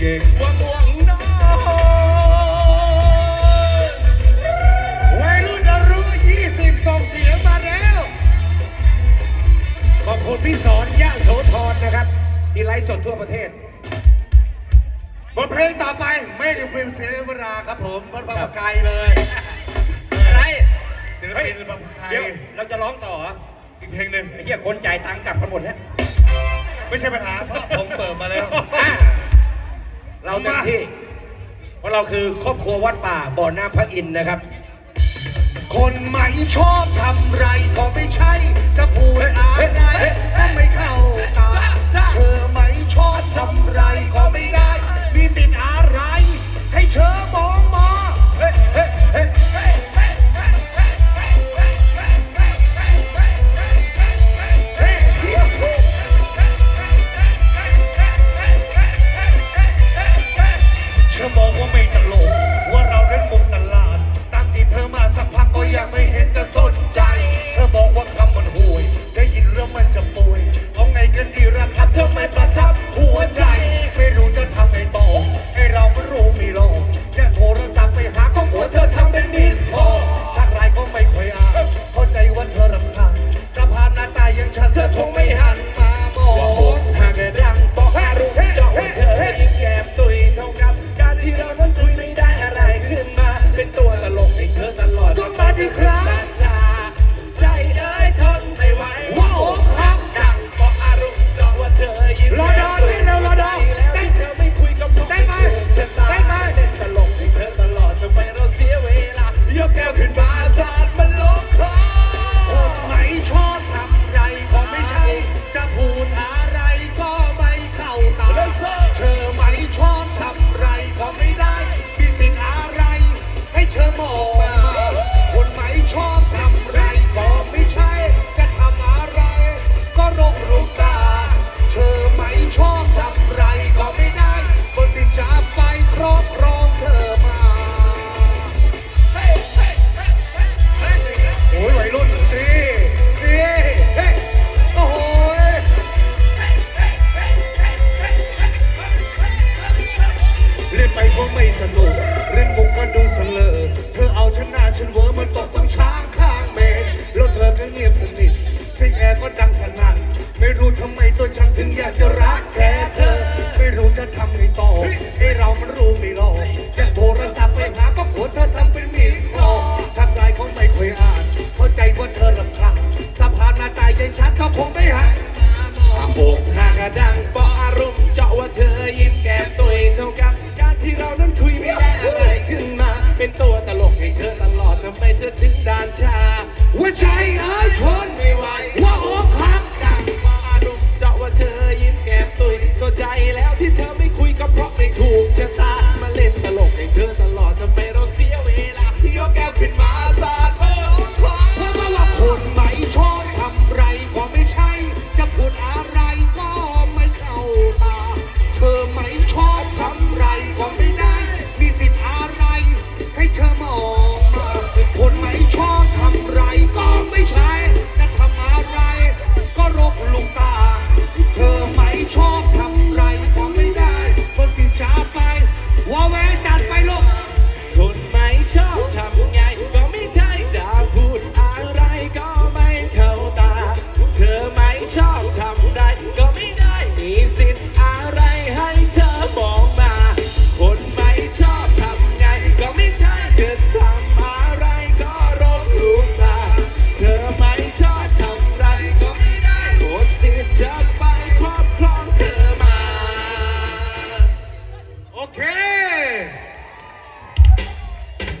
วัยรุ่นรู้ยี่สิบส่งเสียงมาแล้วขอบคุณพี่สอนยโสธรนะครับ ที่ไลฟ์สดทั่วประเทศบทเพลงต่อไปไม่ได้เพิมเสียเวลาครับผมบทประกาเลยอะไรศิลปินประกาเดี๋ยวเราจะร้องต่ออีกเพลงนึงไอ้เหี้คนจ่ายตังค์กลับกัหมดแล้วไม่ใช่ปัญหาเพราะผมเปิดมาแล้ว เราเต็มที่เพราะเราคือครอบครัววัดป่าบ่อน้ำพระอินทร์นะครับ คนใหม่ชอบทำไรก็ไม่ใช่ จะพูดอะไรก็ไม่เข้า Take ตัวตลกให้เธอตลอดทำไมเธอถึงด่านชาว่าใจเอ้ยชนไม่ไหว